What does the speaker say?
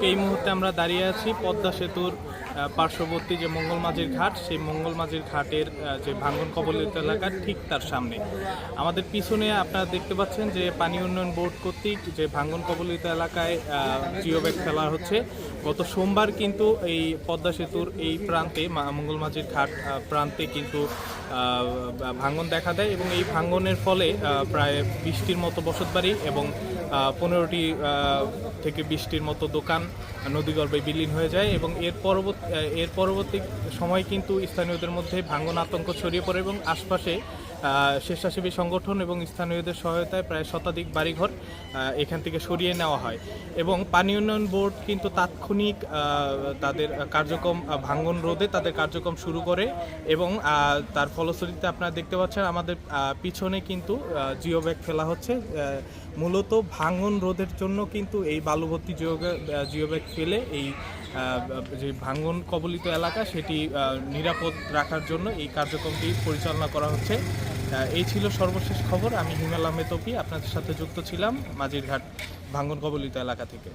এই মুহূর্তে আমরা দাঁড়িয়ে আছি পদ্মা সেতুর পার্শ্ববর্তী যে মঙ্গলমাঝির ঘাট, সেই মঙ্গলমাঝির ঘাটের যে ভাঙ্গন কবলিত এলাকা ঠিক তার সামনে। আমাদের পিছনে আপনারা দেখতে পাচ্ছেন যে পানি উন্নয়ন বোর্ড কর্তৃক যে ভাঙ্গন কবলিত এলাকায় জিও ব্যাগ ফেলা হচ্ছে। গত সোমবার কিন্তু এই পদ্মা সেতুর এই প্রান্তে মঙ্গলমাঝির ঘাট প্রান্তে কিন্তু ভাঙ্গন দেখা দেয় এবং এই ভাঙ্গনের ফলে প্রায় বৃষ্টির মতো বসতবাড়ি এবং পনেরোটি থেকে বৃষ্টির মতো দোকান নদীগর্ভে বিলীন হয়ে যায় এবং এর পরবর্তী এর পরবর্তী সময় কিন্তু স্থানীয়দের মধ্যে ভাঙন আতঙ্ক ছড়িয়ে পড়ে এবং আশপাশে স্বেচ্ছাসেবী সংগঠন এবং স্থানীয়দের সহায়তায় প্রায় শতাধিক বাড়িঘর এখান থেকে সরিয়ে নেওয়া হয়। এবং পানি উন্নয়ন বোর্ড কিন্তু তাৎক্ষণিক তাদের কার্যক্রম ভাঙ্গন রোধে তাদের কার্যক্রম শুরু করে এবং তার ফলশ্রুতিতে আপনারা দেখতে পাচ্ছেন আমাদের পিছনে কিন্তু জিও ব্যাগ ফেলা হচ্ছে। মূলত ভাঙ্গন রোধের জন্য কিন্তু এই বালুভর্তি জিও জিও ব্যাগ ফেলে এই যে ভাঙ্গন কবলিত এলাকা সেটি নিরাপদ রাখার জন্য এই কার্যক্রমটি পরিচালনা করা হচ্ছে। এই ছিল সর্বশেষ খবর। আমি হিমেল আহমেদ আপনাদের সাথে যুক্ত ছিলাম মাঝিরঘাট ভাঙ্গন কবলিত এলাকা থেকে।